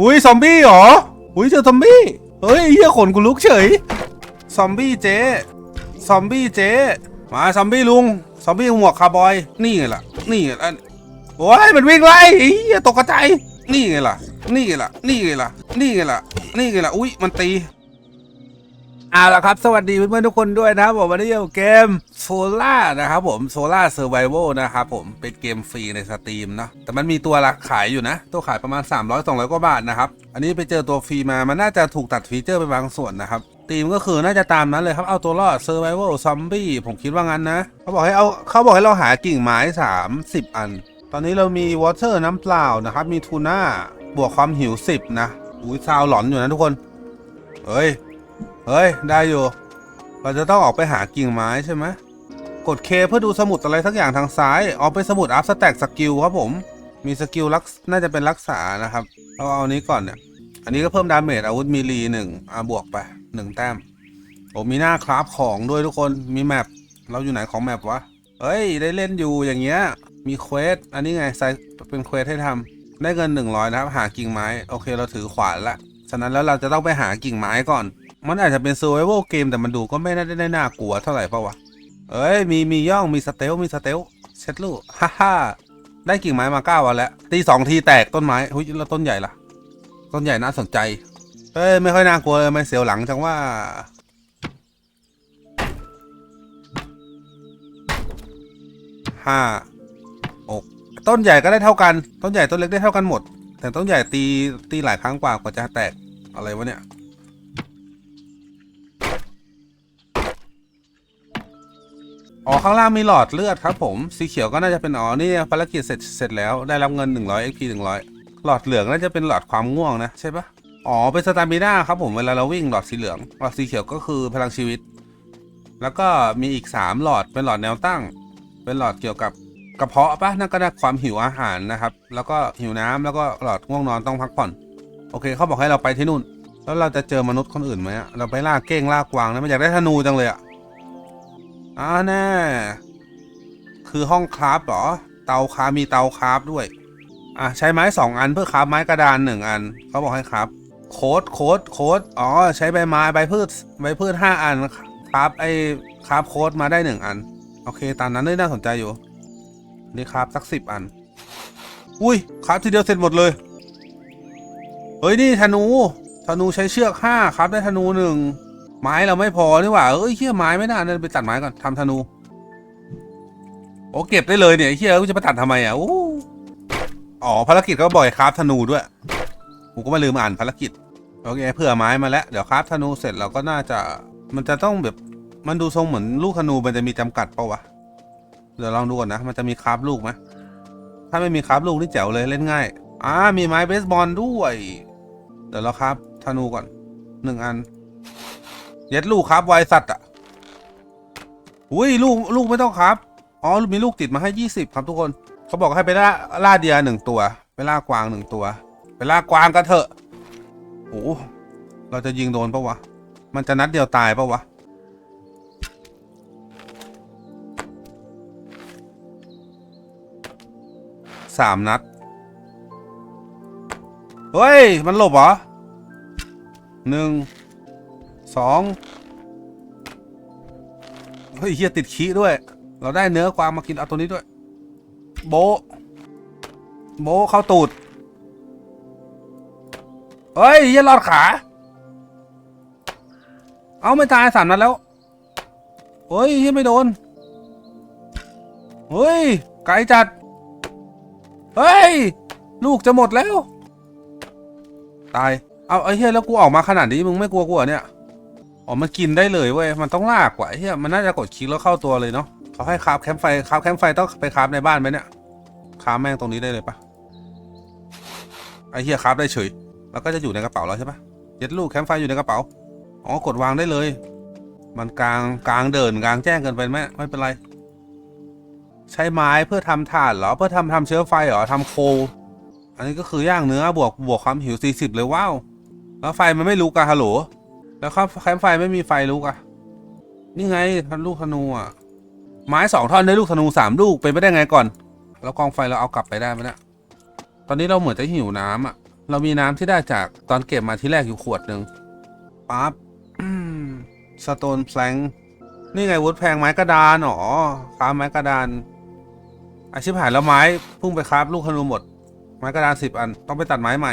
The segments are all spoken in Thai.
อุ้ยซอมบี้เหรออุ้ยเจอซอมบี้เฮ้ยเหี้ยขนกูลุกเฉยซอมบี้เจ๊ซอมบี้เจ๊มาซอมบี้ลุงซอมบี้หมวกคาร์บอย นี่ไงล่ะ นี่ไงล่ะโอ้ยมันวิ่งไล่ไอ้เฮียตกกระจายนี่ไงล่ะ นี่ไงล่ะ นี่ไงล่ะ นี่ไงล่ะ นี่ไงล่ะ อุ้ยมันตี เอาละครับ สวัสดีเพื่อนๆทุกคนด้วยนะครับผมวันนี้อยู่เกมโซล่านะครับผมโซล่าเซอร์ไวโนะครับผมเป็นเกมฟรีในสตรีมเนาะแต่มันมีตัวละขายอยู่นะ ตัวขายประมาณ 300 200 กว่าบาทนะครับ อันนี้ไปเจอตัวฟรีมา มันน่าจะถูกตัดฟีเจอร์ไปบางส่วนนะครับธีมก็คือน่าจะตามนั้นเลยครับ เอาตัวรอดเซอร์ไวโซมบี้ผมคิดว่างั้นนะ เขาบอกให้เอาเขาบอกให้เราหากิ่งไม้ 30 อัน ตอนนี้เรามีวอเตอร์น้ำเปล่านะครับมีทูน่าบวกความหิว 10 นะอุ้ยซาวหลอนอยู่นะทุกคนเฮ้ย เฮ้ย ได้อยู่ เราจะต้องออกไปหากิ่งไม้ใช่ไหมกดเคเพื่อดูสมุดอะไรสักอย่างทางซ้าย ออกไปสมุดอัพสแต็กสกิลครับผม มีสกิลรักน่าจะเป็นรักษานะครับ เราเอาอันนี้ก่อนเนี่ย อันนี้ก็เพิ่มดาเมจอาวุธมีรีหนึ่งอะบวกไปหนึ่งแต้ม โอ้มีหน้าคราฟของด้วยทุกคน มีแมป เราอยู่ไหนของแมปวะ เฮ้ย ได้เล่นอยู่อย่างเงี้ย มีเควส อันนี้ไงใส่เป็นเควสให้ทำได้เงิน 100 นะครับ หากิ่งไม้ โอเค เราถือขวานละ ฉะนั้นแล้วเราจะต้องไปหากิ่งไม้ก่อน มันอาจจะเป็น survival เกมแต่มันดูก็ไม่ได้ได้น่ากลัวเท่าไหร่เปล่าวะ เอ้ย มีมีย่องมีสเตลมีสเตลเช็ดลูกฮ่าฮ่าได้กิ่งไม้มาเก้าวันแล้วตีสองทีแตกต้นไม้หุ้ยแล้วต้นใหญ่ล่ะ ต้นใหญ่น่าสนใจ เอ้ย ไม่ค่อยน่ากลัวเลยไม่เสียวหลังจังว่าห้าอกต้นใหญ่ก็ได้เท่ากัน ต้นใหญ่ต้นเล็กได้เท่ากันหมด แต่ต้นใหญ่ตีตีหลายครั้งกว่ากว่าจะแตกอะไรวะเนี่ย อ๋อข้างล่างมีหลอดเลือดครับผม สีเขียวก็น่าจะเป็นอ๋อนี่ภารกิจเสร็จเสร็จแล้วได้รับเงิน 100 XP 100 หลอดเหลืองน่าจะเป็นหลอดความง่วงนะใช่ปะอ๋อเป็นสตามิน่าครับผมเวลาเราวิ่งหลอดสีเหลือง หลอดสีเขียวก็คือพลังชีวิต แล้วก็มีอีก 3 หลอดเป็นหลอดแนวตั้ง เป็นหลอดเกี่ยวกับกระเพาะปะนั่นก็ได้ความหิวอาหารนะครับ แล้วก็หิวน้ำแล้วก็หลอดง่วงนอนต้องพักผ่อนโอเคเขาบอกให้เราไปที่นู่น แล้วเราจะเจอมนุษย์คนอื่นไหมเราไปล่าเก้งล่ากวางนะมันอยากได้ธนูจังเลยอะ อ่าแน่ คือห้องคราฟเหรอ เตาคราฟมีเตาคราฟด้วย อะใช้ไม้สองอันเพื่อคราฟไม้กระดานหนึ่งอัน เขาบอกให้คราฟโค้ดโค้ดโค้ดอ๋อ ใช้ใบไม้ใบพืชใบพืชห้าอันคราฟไอ้คราฟโค้ดมาได้หนึ่งอัน โอเค ตามนั้นได้น่าสนใจอยู่นี่คราฟสักสิบอัน อุ้ยคราฟทีเดียวเสร็จหมดเลย เฮ้ย นี่ธนู ธนูใช้เชือกห้าครับได้ธนูหนึ่ง ไม้เราไม่พอนี่หว่า เอ้ยเฮียไม้ไม่น่าเดินไปตัดไม้ก่อนทำธนู โอ้เก็บได้เลยเนี่ยเฮียกูจะไปตัดทำไมอะโอ้อ๋อภารกิจก็บ่อยคราฟธนูด้วยกูก็ไม่ลืมอ่านภารกิจโอเคเผื่อไม้มาแล้วเดี๋ยวคราฟธนูเสร็จเราก็น่าจะมันจะต้องแบบมันดูทรงเหมือนลูกธนูมันจะมีจำกัดเปล่าวะเดี๋ยวลองดูก่อนนะ มันจะมีคราฟลูกไหมถ้าไม่มีคราฟลูกนี่แจ๋วเลยเล่นง่ายอ่ามีไม้เบสบอลด้วย เดี๋ยวเราครับธนูก่อนหนึ่งอัน เย็ดลูกครับไวสัตว์อะอุ้ยลูกลูกไม่ต้องครับ อ๋อมีลูกติดมาให้ยี่สิบครับทุกคนเขาบอกให้ไปล่าล่าเดียหนึ่งตัวไปล่ากวางหนึ่งตัว ไปล่ากวางกันเถอะโอ้เราจะยิงโดนปะวะ มันจะนัดเดียวตายปะวะสามนัด เฮ้ย มันหลบเหรอหนึ่ง สองเฮ้ยเฮียติดขี้ด้วย เราได้เนื้อกวางมากินเอาตัวนี้ด้วย โบ โบเข้าตูดเฮ้ยเฮียรอดขา เอาไม่ตายสามนัดแล้วเฮ้ยเฮียไม่โดนเฮ้ยไกลจัด เฮ้ย ลูกจะหมดแล้ว ตาย เอาไอ้เฮียแล้วกูออกมาขนาดนี้มึงไม่กลัวกูเหรอเนี่ย อ๋อมันกินได้เลยเว้ยมันต้องลากว่าไอ้เฮียมันน่าจะกดคลิกแล้วเข้าตัวเลยเนาะเขาให้คาฟแคมป์ไฟคาฟแคมป์ไฟต้องไปคาฟในบ้านไหมเนี่ยคาฟแม่งตรงนี้ได้เลยปะไอเฮียคาฟได้เฉยแล้วก็จะอยู่ในกระเป๋าแล้วใช่ปะเย็ดลูกแคมป์ไฟอยู่ในกระเป๋าอ๋อกดวางได้เลย มันกลางกลางเดินกลางแจ้งเกินไปไหมไม่เป็นไร ใช้ไม้เพื่อทำถ่านเหรอเพื่อทำทำเชื้อไฟเหรอทำโค อันนี้ก็คือย่างเนื้อบวกบวกความหิว40เลยว้าวแล้วไฟมันไม่ลุกอะฮัลโหล แล้วครับแคมป์ไฟไม่มีไฟลุกอะนี่ไงทันลูกธนูอะไม้สองท่อนได้ลูกธนูสามลูกเป็นไปได้ไงก่อน แล้วกองไฟเราเอากลับไปได้ไหมเนี่ยตอนนี้เราเหมือนจะหิวน้ำอะเรามีน้ำที่ได้จากตอนเก็บมาที่แรกอยู่ขวดหนึ่งปั๊บสโตนแพลงนี่ไงวุฒแพงไม้กระดานอ๋อค้าไม้กระดานอาชีพหายแล้วไม้พุ่งไปคราฟลูกธนูหมด ไม้กระดานสิบอันต้องไปตัดไม้ใหม่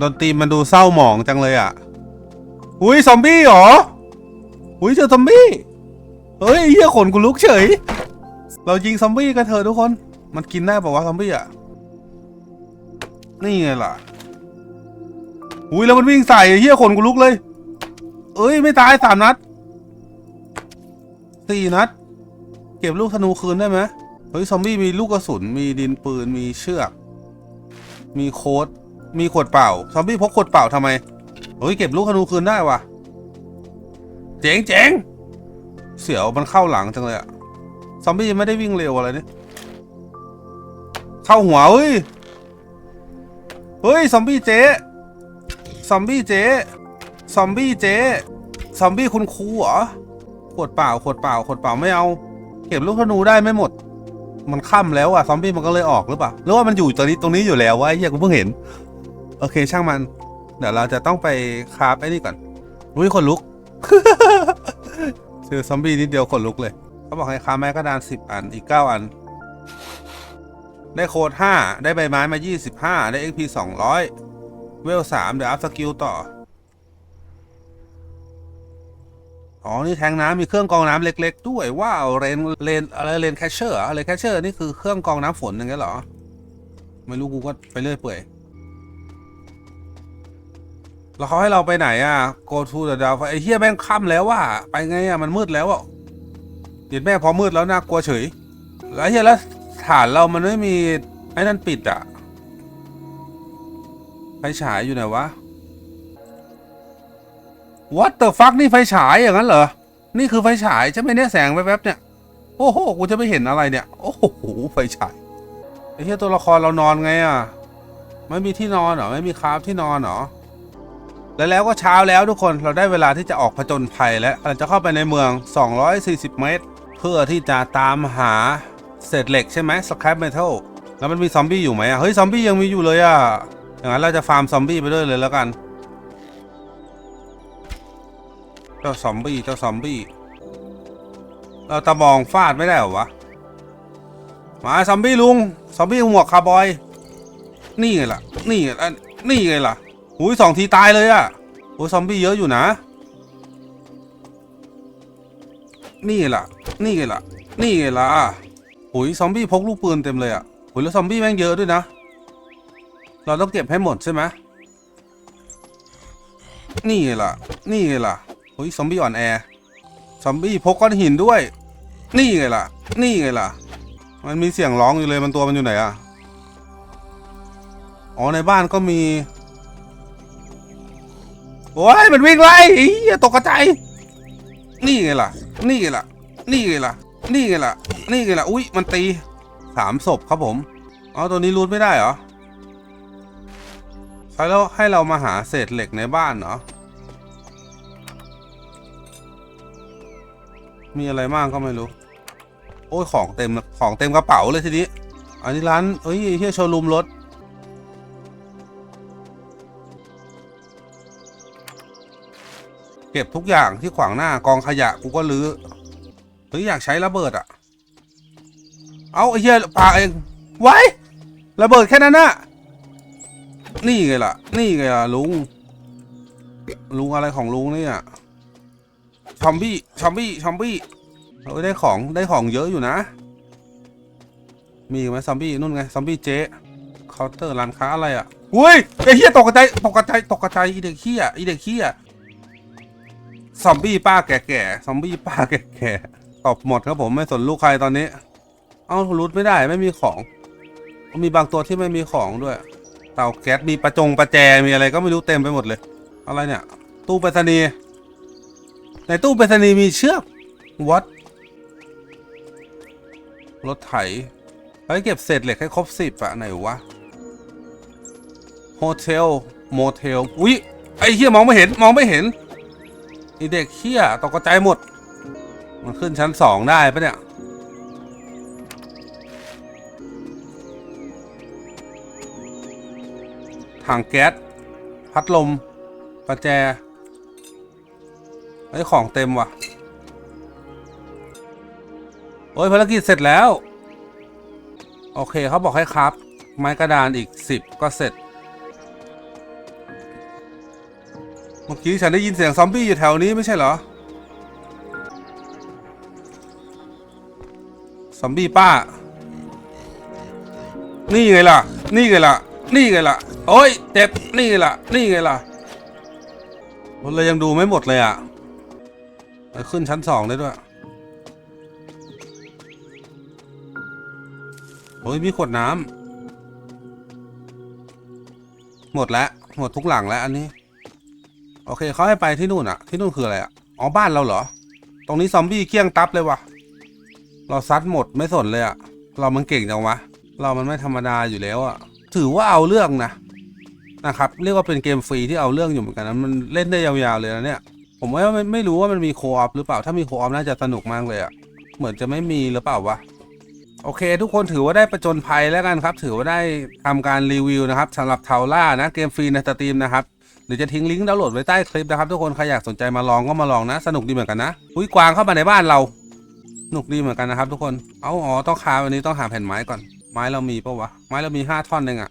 ดนตรีมันดูเศร้าหมองจังเลยอะ อุ้ยซอมบี้เหรอ อุ้ยเจอซอมบี้ เฮ้ยเฮี้ยขนกูลุกเฉย เรายิงซอมบี้กันเถอะทุกคน มันกินได้บอกว่าวะซอมบี้อะ นี่ไงล่ะ อุ้ยแล้วมันวิ่งใส่เฮี้ยขนกูลุกเลย เอ้ยไม่ตายสามนัดสี่นัด เก็บลูกธนูคืนได้ไหมเฮ้ยซอมบี้มีลูกกระสุน มีดินปืน มีเชือก มีโค้ด มีขวดเปล่า ซอมบี้พกขวดเปล่าทำไมเฮ้ยเก็บลูกธนูคืนได้วะเจ๋งเจ๋งเสียวมันเข้าหลังจังเลยอะซอมบี้ยังไม่ได้วิ่งเร็วอะไรนี่เข้าหัวเฮ้ย เฮ้ยซอมบี้เจ๊ซอมบี้เจ๊ซอมบี้เจ๊ซอมบี้คุณครูเหรอขวดเปล่าขวดเปล่าขวดเปล่าไม่เอา เก็บลูกธนูได้ไม่หมด มันค่ำแล้วอะซอมบี้มันก็เลยออกหรือเปล่าหรือว่ามันอยู่ตรงนี้ตรงนี้อยู่แล้ววะไอ้เฮียกูเพิ่งเห็น โอเคช่างมัน เดี๋ยวเราจะต้องไปคราฟไอ้นี่ก่อนอุ้ยคนลุกเจอซอมบี้นิดเดียวขนลุกเลยเขาบอกให้คราฟไม้กระดานสิบอันอีกเก้าอัน ได้โค้ดห้าได้ใบไม้มายี่สิบห้าได้ XP สองร้อยเวลสามเดี๋ยวอัพสกิลต่ออ๋อ นี่แทงน้ำมีเครื่องกรองน้ำเล็ก ๆ ด้วย ว้าวเรนเรนอะไรเรนแคชเชอร์อะไรแคชเชอร์นี่คือเครื่องกรองน้ำฝนอย่างเงี้ยเหรอ ไม่รู้กูก็ไปเรื่อยเปื่อย แล้วเขาให้เราไปไหนอะ go to the d o w ไอ้เฮียแม่งค่ำแล้วว่ะไปไงอะมันมืดแล้วอะเดี๋ยวแม่พอมืดแล้วน่ากลัวเฉย แล้วเฮียแล้วฐานเรามันไม่มีไอ้นั่นปิดอะไฟฉายอยู่ไหนวะ What the fuck นี่ไฟฉายอย่างนั้นเหรอ นี่คือไฟฉายใช่ไหมเนี่ยแสงแวบๆเนี่ย โอ้โห กูจะไม่เห็นอะไรเนี่ย โอ้โห ไฟฉาย ไอ้เหี้ยตัวละครเรานอนไงอะ ไม่มีที่นอนเหรอ ไม่มีคราฟที่นอนเหรอ แล้วแล้วก็เช้าแล้วทุกคนเราได้เวลาที่จะออกผจญภัยแล้วเราจะเข้าไปในเมือง 240 เมตร เพื่อที่จะตามหาเศษเหล็กใช่ไหมสครปเมทัลแล้วมันมีซอมบี้อยู่ไหมอะเฮ้ยซอมบี้ยังมีอยู่เลยอะอย่างนั้นเราจะฟาร์มซอมบี้ไปด้วยเลยแล้วกัน เจ้าซอมบี้เจ้าซอมบี้เราตะบองฟาดไม่ได้หรอวะมาซอมบี้ลุงซอมบี้หมวกคาร์บอย นี่ไงล่ะ นี่ไงล่ะนี่ไงล่ะ อุ้ยสองทีตายเลยอะโอ้ยซอมบี้เยอะอยู่นะ นี่ไงล่ะ นี่ไงล่ะ นี่ไงล่ะโอ้ยซอมบี้พกลูกปืนเต็มเลยอะโอ้ยแล้วซอมบี้แม่งเยอะด้วยนะ เราต้องเก็บให้หมดใช่ไหมนี่ไงล่ะ นี่ไงล่ะโอ้ยซอมบี้อ่อนแอซอมบี้พกก้อนหินด้วย นี่ไงล่ะ นี่ไงล่ะ มันมีเสียงร้องอยู่เลยมันตัวมันอยู่ไหนอะอ๋อในบ้านก็มี โอ้ยมันวิ่งไล่อ้เหี้ยตกกระจายนี่ไงล่ะ นี่ไงล่ะ นี่ไงล่ะ นี่ไงล่ะ นี่ไงล่ะ อุ้ยมันตีสามศพครับผมอ๋อตัวนี้รูดไม่ได้เหรอใครแล้วให้เรามาหาเศษเหล็กในบ้านเหรอ มีอะไรบ้างก็ไม่รู้ โอ้ยของเต็มของเต็มกระเป๋าเลยทีนี้ อันนี้ร้านเอ้ยเฮียโชว์รูมรถ เก็บทุกอย่างที่ขวางหน้ากองขยะกูก็รื้อเฮ้ยอยากใช้ระเบิดอะเอาไอ้เหี้ยปาเอง ไว้ระเบิดแค่นั้นน่ะ นี่ไงล่ะ นี่ไงล่ะลุง ลุงอะไรของลุงเนี่ยชอมบี้ชอมบี้ชอมบี้เอ้ยได้ของได้ของเยอะอยู่นะ มีไหมซอมบี้นู่นไงซอมบี้เจ๊เคาน์เตอร์ร้านค้าอะไรอะอุ้ยไอ้เหี้ยตกใจายตกใจายตกใจายอีเด็กเหี้ยอีเด็กเหี้ย ซอมบี้ป้าแก่ๆซอมบี้ป้าแก่ๆตอบหมดครับผมไม่สนลูกใครตอนนี้ เอ้ารูดไม่ได้ไม่มีของ มีบางตัวที่ไม่มีของด้วย เตาแก๊สมีประจงประแจมีอะไรก็ไม่รู้เต็มไปหมดเลย อะไรเนี่ย ตู้ไปรษณีย์ในตู้ไปรษณีย์มีเชือกวัดรถไถไปเก็บเศษเหล็กให้ครบสิบอะไหนวะโฮเทลโมเทลอุ๊ยไอ้เฮียมองไม่เห็นมองไม่เห็น อเด็กเฮียตกใจหมด มันขึ้นชั้นสองได้ปะเนี่ย ถังแก๊ส พัดลมประแจไอ้ของเต็มว่ะ โอ้ยภารกิจเสร็จแล้ว โอเคเขาบอกให้ครับ ไม้กระดานอีกสิบก็เสร็จ มื่อกี้ฉันได้ยินเสียงซอมบี้อยู่แถวนี้ไม่ใช่เหรอ ซอมบี้ป้า นี่ไงล่ะ นี่ไงล่ะ นี่ไงล่ะ โอ้ยเจ็บ นี่ไงล่ะ นี่ไงล่ะมันเลยยังดูไม่หมดเลยอะไปขึ้นชั้นสองได้ด้วยโอ้ยมีขวดน้ำหมดแล้ว หมดทุกหลังแล้วอันนี้ โอเคเขาให้ไปที่นู่นอะที่นู่นคืออะไรอะอ๋อบ้านเราเหรอ ตรงนี้ซอมบี้เกี้ยงตับเลยวะเราซัดหมดไม่สนเลยอะเรามันเก่งจังวะเรามันไม่ธรรมดาอยู่แล้วอะถือว่าเอาเรื่องนะนะครับเรียกว่าเป็นเกมฟรีที่เอาเรื่องอยู่เหมือนกันนะมันเล่นได้ยาวๆเลยนะเนี่ย ผมว่าไม่ไม่รู้ว่ามันมีโคออฟหรือเปล่าถ้ามีโคออฟน่าจะสนุกมากเลยอะเหมือนจะไม่มีหรือเปล่าวะโอเค ทุกคนถือว่าได้ประจนภัยแล้วกันครับ ถือว่าได้ทำการรีวิวนะครับสำหรับเทาล่านะเกมฟรีในสตรีมนะครับ เดี๋ยวจะทิ้งลิงก์ดาวน์โหลดไว้ใต้คลิปนะครับทุกคนใครอยากสนใจมาลองก็มาลองนะ สนุกดีเหมือนกันนะอุ้ยกวางเข้ามาในบ้านเราสนุกดีเหมือนกันนะครับ ทุกคนเอาอ๋อต้องคาวันนี้ต้องหาแผ่นไม้ก่อนไม้เรามีปะวะไม้เรามีห้าท่อนเองอะ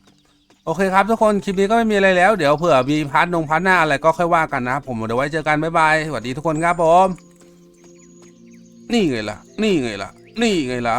โอเคครับทุกคนคลิปนี้ก็ไม่มีอะไรแล้วเดี๋ยวเผื่อมีพาร์ทนงพาร์ทหน้าอะไรก็ค่อยว่ากันนะครับผมเดี๋ยวไว้เจอกันบ๊ายบายสวัสดีทุกคนครับผมนี่ไงล่ะ นี่ไงล่ะ นี่ไงล่ะ